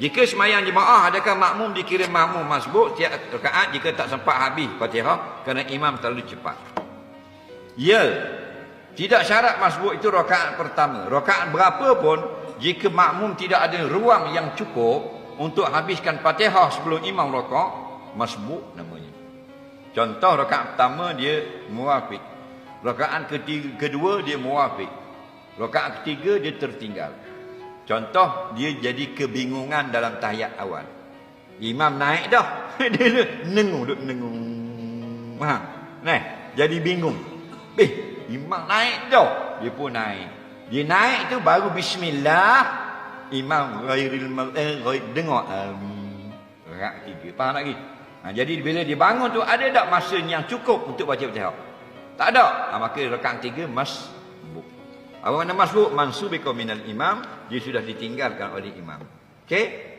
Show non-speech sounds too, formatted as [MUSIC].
Jika semayang jemaah adakah makmum dikira makmum masbuk tiap rakaat jika tak sempat habis Fatihah kerana imam terlalu cepat. Ya. Tidak syarat masbuk itu rakaat pertama. Rakaat berapa pun jika makmum tidak ada ruang yang cukup untuk habiskan Fatihah sebelum imam rakaat, masbuk namanya. Contoh rakaat pertama dia muafiq. Rakaat kedua dia muafiq. Rakaat ketiga dia tertinggal. Contoh dia jadi kebingungan dalam tahiyat awal. Imam naik dah. [LAUGHS] dia nengung duk nengung. Ha. Nah, jadi bingung. Eh, imam naik dah. Dia pun naik. Dia naik tu baru bismillah. Imam ghairil eh, ghair dengar amin. Rakaat tiga. Faham lagi? Ha, jadi bila dia bangun tu ada tak masa yang cukup untuk baca Fatihah? Tak ada. Ha, maka rakaat tiga masbuk. Apa makna masbuk? Mansubika minal imam. Dia sudah ditinggalkan oleh imam. Okey?